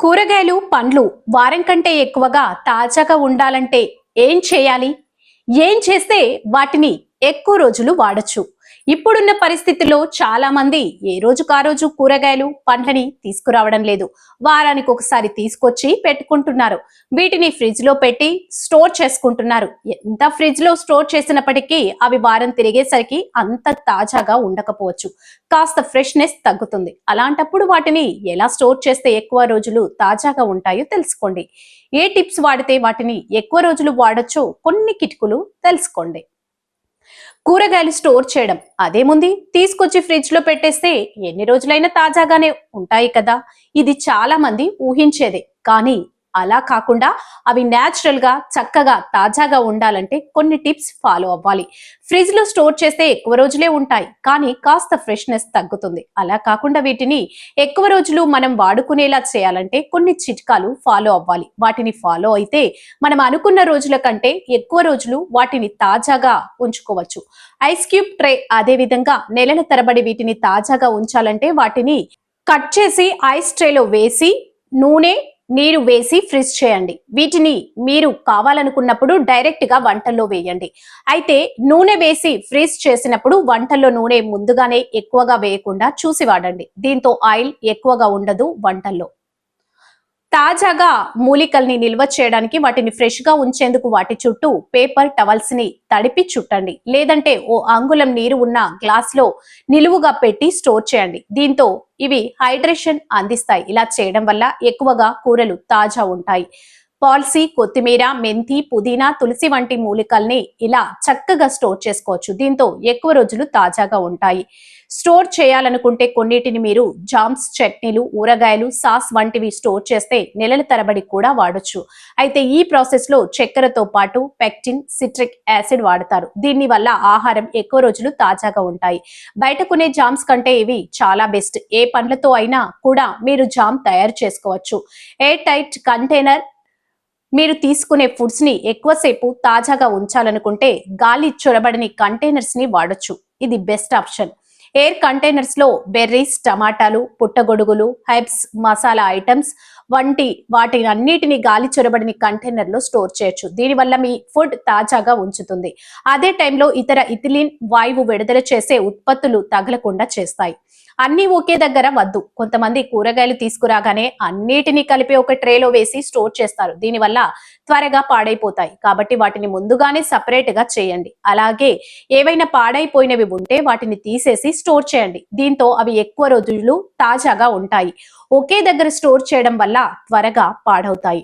కూరగాయలు పండ్లు వారం కంటే ఎక్కువగా తాజాగా ఉండాలంటే ఏం చేయాలి? ఏం చేస్తే వాటిని ఎక్కువ రోజులు వాడచ్చు? ఇప్పుడున్న పరిస్థితుల్లో చాలా మంది ఏ రోజుకు ఆ రోజు కూరగాయలు పండ్లని తీసుకురావడం లేదు. వారానికి ఒకసారి తీసుకొచ్చి పెట్టుకుంటున్నారు. వీటిని ఫ్రిడ్జ్లో పెట్టి స్టోర్ చేసుకుంటున్నారు. ఎంత ఫ్రిడ్జ్లో స్టోర్ చేసినప్పటికీ అవి వారం తిరిగేసరికి అంత తాజాగా ఉండకపోవచ్చు. కాస్త ఫ్రెష్నెస్ తగ్గుతుంది. అలాంటప్పుడు వాటిని ఎలా స్టోర్ చేస్తే ఎక్కువ రోజులు తాజాగా ఉంటాయో తెలుసుకోండి. ఏ టిప్స్ వాడితే వాటిని ఎక్కువ రోజులు వాడచ్చో కొన్ని కిటుకులు తెలుసుకోండి. కూరగాయలు స్టోర్ చేయడం. అదేముంది తీసుకొచ్చి ఫ్రిడ్జ్లో పెట్టేస్తే ఎన్ని రోజులైనా తాజాగానే ఉంటాయి కదా. ఇది చాలా మంది ఊహించేదే. కానీ అలా కాకుండా అవి న్యాచురల్గా చక్కగా తాజాగా ఉండాలంటే కొన్ని టిప్స్ ఫాలో అవ్వాలి. ఫ్రిడ్జ్లో స్టోర్ చేస్తే ఎక్కువ రోజులే ఉంటాయి కానీ కాస్త ఫ్రెష్నెస్ తగ్గుతుంది. అలా కాకుండా వీటిని ఎక్కువ రోజులు మనం వాడుకునేలా చేయాలంటే కొన్ని చిట్కాలు ఫాలో అవ్వాలి. వాటిని ఫాలో అయితే మనం అనుకున్న రోజుల కంటే ఎక్కువ రోజులు వాటిని తాజాగా ఉంచుకోవచ్చు. ఐస్ క్యూబ్ ట్రే అదే విధంగా నెలల తరబడి వీటిని తాజాగా ఉంచాలంటే వాటిని కట్ చేసి ఐస్ ట్రేలో వేసి నూనె నీరు వేసి ఫ్రిజ్ చేయండి. వీటిని మీరు కావాలనుకున్నప్పుడు డైరెక్ట్గా వంటల్లో వేయండి. అయితే నూనె వేసి ఫ్రీజ్ చేసినప్పుడు వంటల్లో నూనె ముందుగానే ఎక్కువగా వేయకుండా చూసి వాడండి. దీంతో ఆయిల్ ఎక్కువగా ఉండదు వంటల్లో. తాజాగా మూలికల్ని నిల్వ చేయడానికి వాటిని ఫ్రెష్గా ఉంచేందుకు వాటి చుట్టూ పేపర్ టవల్స్ని తడిపి చుట్టండి. లేదంటే ఓ అంగుళం నీరు ఉన్న గ్లాస్లో నిలువుగా పెట్టి స్టోర్ చేయండి. దీంతో ఇవి హైడ్రేషన్ అందిస్తాయి. ఇలా చేయడం వల్ల ఎక్కువగా కూరలు తాజా ఉంటాయి. పాల్సీ కొత్తిమీర మెంతి పుదీనా తులసి వంటి మూలికల్ని ఇలా చక్కగా స్టోర్ చేసుకోవచ్చు. దీంతో ఎక్కువ రోజులు తాజాగా ఉంటాయి. స్టోర్ చేయాలనుకుంటే కొన్నిటిని మీరు జామ్స్ చట్నీలు ఊరగాయలు సాస్ వంటివి స్టోర్ చేస్తే నెలల తరబడి కూడా వాడచ్చు. అయితే ఈ ప్రాసెస్లో చక్కెరతో పాటు పెక్టిన్ సిట్రిక్ యాసిడ్ వాడతారు. దీని వల్ల ఆహారం ఎక్కువ రోజులు తాజాగా ఉంటాయి. బయట కొనే జామ్స్ కంటే ఇవి చాలా బెస్ట్. ఏ పండ్లతో అయినా కూడా మీరు జామ్ తయారు చేసుకోవచ్చు. ఎయిర్ టైట్ కంటైనర్ మీరు తీసుకునే ఫుడ్స్ని ఎక్కువసేపు తాజాగా ఉంచాలనుకుంటే గాలి చొరబడని కంటైనర్స్ని వాడొచ్చు. ఇది బెస్ట్ ఆప్షన్ ఎయిర్ కంటైనర్స్లో బెర్రీస్ టమాటాలు పుట్టగొడుగులు హెబ్స్ మసాలా ఐటమ్స్ వంటి వాటిని అన్నిటిని గాలి చొరబడిని కంటైనర్లో స్టోర్ చేయొచ్చు. దీనివల్ల మీ ఫుడ్ తాజాగా ఉంచుతుంది. అదే టైంలో ఇతర ఇథిలిన్ వాయువు విడుదల చేసే ఉత్పత్తులు తగలకుండా చేస్తాయి. అన్ని ఒకే దగ్గర వద్దు. కొంతమంది కూరగాయలు తీసుకురాగానే అన్నిటినీ కలిపి ఒక ట్రేలో వేసి స్టోర్ చేస్తారు. దీనివల్ల త్వరగా పాడైపోతాయి. కాబట్టి వాటిని ముందుగానే సపరేట్గా చేయండి. అలాగే ఏవైనా పాడైపోయినవి ఉంటే వాటిని తీసేసి స్టోర్ చేయండి. దీంతో అవి ఎక్కువ రోజులు తాజాగా ఉంటాయి. ఒకే దగ్గర స్టోర్ చేయడం వల్ల త్వరగా పాడవుతాయి.